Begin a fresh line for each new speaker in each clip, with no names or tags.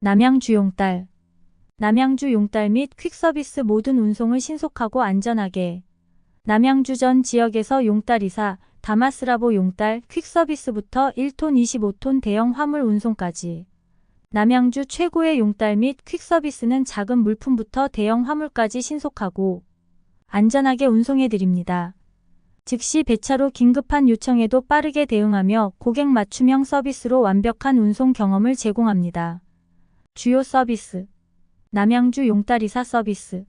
남양주 용달 남양주 용달 및 퀵서비스 모든 운송을 신속하고 안전하게 남양주 전 지역에서 용달 이사, 다마스라보 용달 퀵서비스부터 1톤 25톤 대형 화물 운송까지 남양주 최고의 용달 및 퀵서비스는 작은 물품부터 대형 화물까지 신속하고 안전하게 운송해 드립니다. 즉시 배차로 긴급한 요청에도 빠르게 대응하며 고객 맞춤형 서비스로 완벽한 운송 경험을 제공합니다. 주요 서비스. 남양주 용달이사 서비스.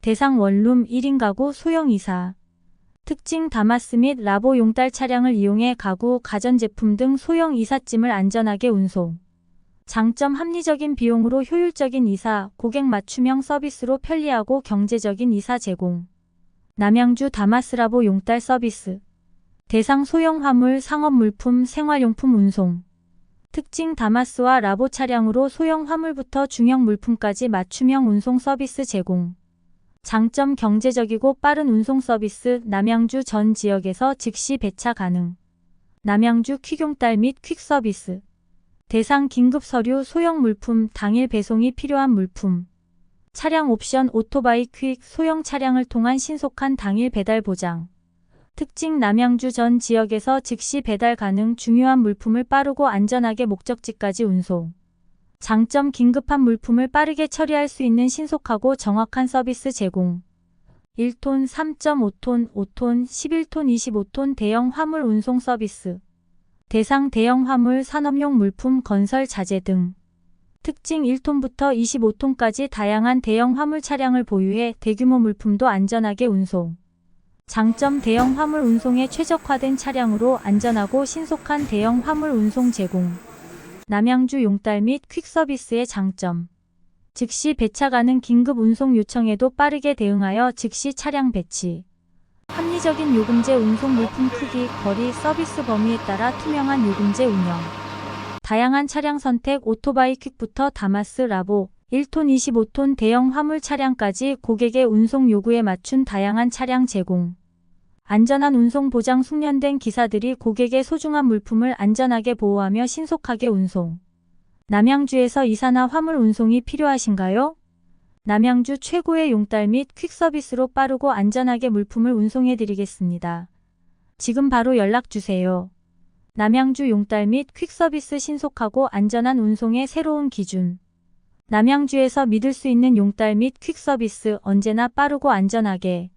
대상 원룸 1인 가구 소형 이사. 특징 다마스 및 라보 용달 차량을 이용해 가구, 가전제품 등 소형 이삿짐을 안전하게 운송. 장점 합리적인 비용으로 효율적인 이사, 고객 맞춤형 서비스로 편리하고 경제적인 이사 제공. 남양주 다마스라보 용달 서비스. 대상 소형 화물, 상업 물품, 생활용품 운송 특징 다마스와 라보 차량으로 소형 화물부터 중형 물품까지 맞춤형 운송 서비스 제공. 장점 경제적이고 빠른 운송 서비스 남양주 전 지역에서 즉시 배차 가능. 남양주 퀵용달 및 퀵서비스. 대상 긴급 서류 소형 물품 당일 배송이 필요한 물품. 차량 옵션 오토바이 퀵 소형 차량을 통한 신속한 당일 배달 보장. 특징 남양주 전 지역에서 즉시 배달 가능 중요한 물품을 빠르고 안전하게 목적지까지 운송. 장점 긴급한 물품을 빠르게 처리할 수 있는 신속하고 정확한 서비스 제공. 1톤, 3.5톤, 5톤, 11톤, 25톤 대형 화물 운송 서비스. 대상 대형 화물 산업용 물품 건설 자재 등. 특징 1톤부터 25톤까지 다양한 대형 화물 차량을 보유해 대규모 물품도 안전하게 운송. 장점 대형 화물 운송에 최적화된 차량으로 안전하고 신속한 대형 화물 운송 제공. 남양주 용달 및 퀵서비스의 장점. 즉시 배차 가능 긴급 운송 요청에도 빠르게 대응하여 즉시 차량 배치. 합리적인 요금제 운송 물품 크기, 거리, 서비스 범위에 따라 투명한 요금제 운영. 다양한 차량 선택 오토바이 퀵부터 다마스 라보, 1톤 25톤 대형 화물 차량까지 고객의 운송 요구에 맞춘 다양한 차량 제공. 안전한 운송 보장 숙련된 기사들이 고객의 소중한 물품을 안전하게 보호하며 신속하게 운송. 남양주에서 이사나 화물 운송이 필요하신가요? 남양주 최고의 용달 및 퀵서비스로 빠르고 안전하게 물품을 운송해 드리겠습니다. 지금 바로 연락 주세요. 남양주 용달 및 퀵서비스 신속하고 안전한 운송의 새로운 기준. 남양주에서 믿을 수 있는 용달 및 퀵서비스 언제나 빠르고 안전하게